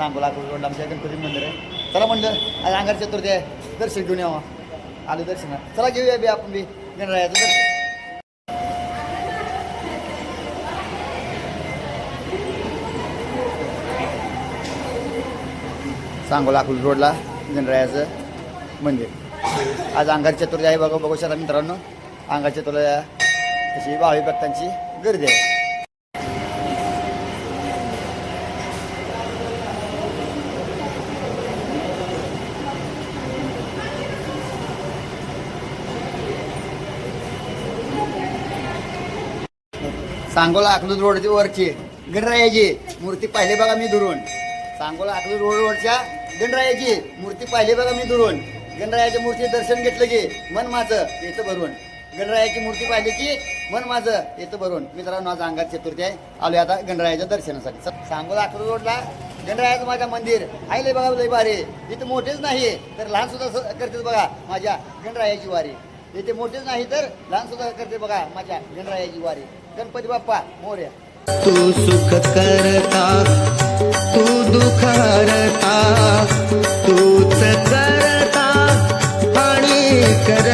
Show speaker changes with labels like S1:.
S1: सांगोला रोडला आमच्या गणपती मंदिर आहे? चला म्हणलं आज अंगार चतुर्थी आहे. दर्शन घेऊन यावं. आलो दर्शन चला घेऊया बी आपण बी गणरायाचं दर्शन. सांगोला अकलूज रोडला गणरायाचं मंदिर. आज अंगार चतुर्थी आहे. बघा बघू शकता मित्रांनो. अंगार चतुर्थी अशी भावी भक्तांची गर्दी आहे. सांगोला अकलूज रोडची वरची गणरायाची मूर्ती पाहिली बघा मी दुरून. सांगोला अकलूज रोडवरच्या गणरायाची मूर्ती पाहिली बघा मी दुरून. गणरायाच्या मूर्ती दर्शन घेतलं की मन माझं येतं भरून. गणरायाची मूर्ती पाहिली की मन माझं येतं भरून. मित्रांनो आज अंगात चतुर्थी आहे. आलो आता गणरायाच्या दर्शनासाठी. सांगोला अकलूज रोडला गणरायाचं माझ्या मंदिर. आहे बघा लय भारी. इथं मोठेच नाही तर लहान सुद्धा करतेच बघा माझ्या गणरायाची वारी. येथे मोठेच नाही तर लहान सुद्धा करते बघा माझ्या गणरायाची वारी. गणपती बाप्पा मोर्या.
S2: तू सुख करता तू दुःख हरता तूच करता आणि कर